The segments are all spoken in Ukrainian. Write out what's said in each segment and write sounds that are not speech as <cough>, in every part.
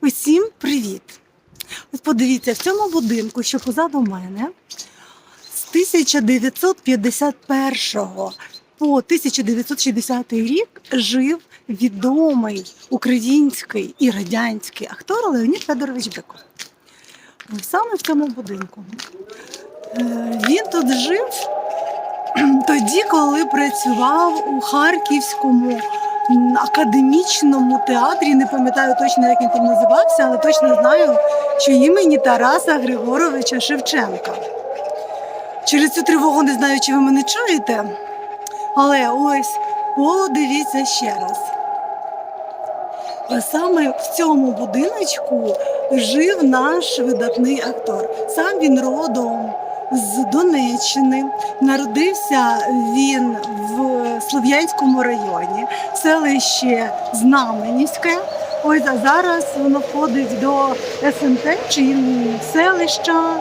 Усім привіт! Ось подивіться, в цьому будинку, що позаду мене, з 1951 по 1960 рік жив відомий український і радянський актор Леонід Федорович. Ось Саме в цьому будинку. Е, Він тут жив <clears throat> тоді, коли працював у Харківському академічному театрі. Не пам'ятаю точно, як він там називався, але точно знаю, що імені Тараса Григоровича Шевченка. Через цю тривогу не знаю, чи ви мене чуєте, але ось подивіться ще раз. Саме в цьому будиночку жив наш видатний актор. Сам він родом з Донеччини. Народився він в Слов'янському районі, селище Знаменівське. Ось а зараз воно входить до СНТ чи селища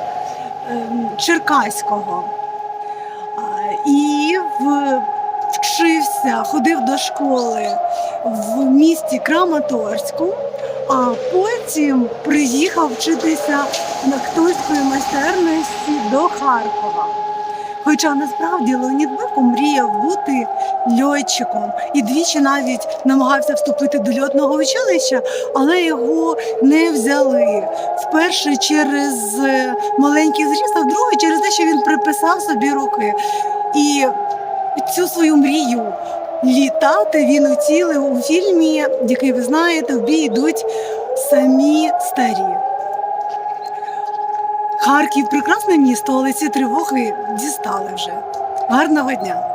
ем, Черкаського. І в, вчився, ходив до школи в місті Краматорську, а потім приїхав вчитися на акторської майстерності до Харкова. Хоча насправді Леонід Биков мріяв бути льотчиком і двічі навіть намагався вступити до льотного училища, але його не взяли. Вперше через е, маленький зріст, а вдруге через те, що він приписав собі руки. І цю свою мрію літати він уцілив у фільмі, який ви знаєте, в бій йдуть самі старі. Харків прекрасне місто, але ці тривоги дістали вже. Гарного дня!